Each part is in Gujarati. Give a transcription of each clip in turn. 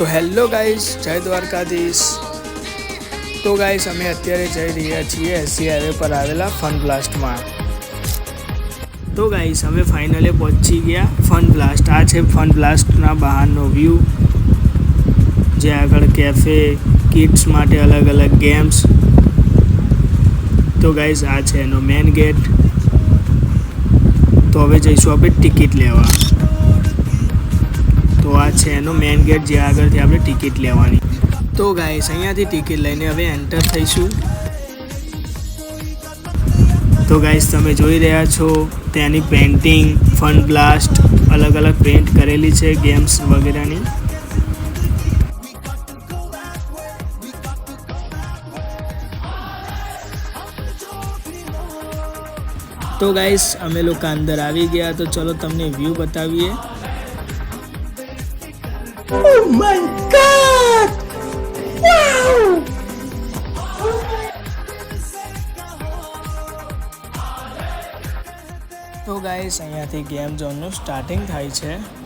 તો હેલો ગાઈઝ જય દ્વારકાધીશ. તો ગાઈઝ અમે અત્યારે જઈ રહ્યા છીએ એસી હાઈવે પર આવેલા ફન બ્લાસ્ટમાં તો ગાઈઝ અમે ફાઇનલે પહોંચી ગયા ફન બ્લાસ્ટ આ છે ફન બ્લાસ્ટના બહારનો વ્યૂ જે આગળ કેફે કિડ્સ માટે અલગ અલગ ગેમ્સ તો ગાઈઝ આ છે એનો મેન ગેટ તો હવે જઈશું આપણે ટિકિટ લેવા. છે, એનો મેઇન ગેટ જે આગળથી આપણે ટિકિટ લેવાની. તો ગાઈસ અહીંયાથી ટિકિટ લઈને હવે એન્ટર થઈશું. તો ગાઈસ તમે જોઈ રહ્યા છો ત્યાંની પેન્ટિંગ ફન બ્લાસ્ટ અલગ અલગ પેન્ટ કરેલી છે ગેમ્સ વગેરેની. તો ગાઈસ અમે લોકો અંદર આવી ગયા, તો ચલો તમને વ્યૂ બતાવીએ. તો ગાઈસ અહીંયાથી ગેમ ઝોનનું સ્ટાર્ટિંગ થાય છે.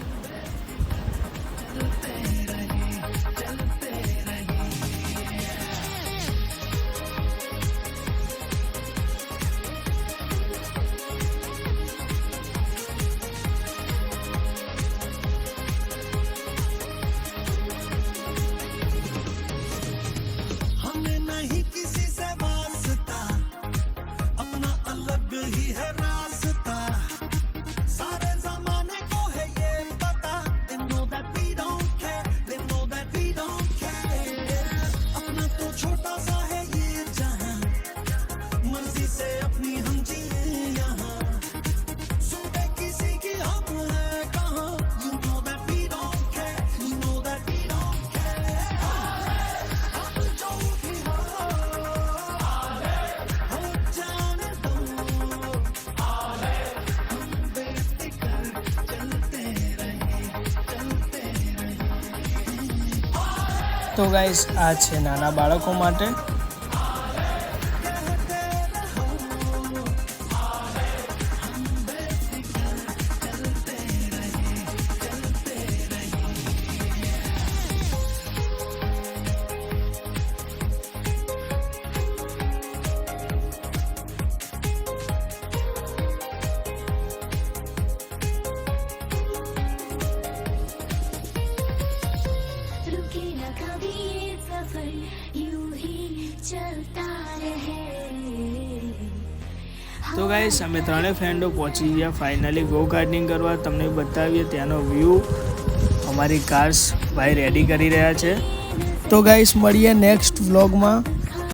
તો ગાઈસ આ છે નાના બાળકો માટે તો ગાઈસ અમે ત્રણેય ફ્રેન્ડો પહોંચી ગયા. ફાઇનલી ગો ગાર્ડનિંગ કરવા. તમને બતાવીએ ત્યાંનો વ્યૂ અમારી કાર્સ ભાઈ રેડી કરી રહ્યા છે. તો ગાઈસ મળીએ નેક્સ્ટ વ્લોગમાં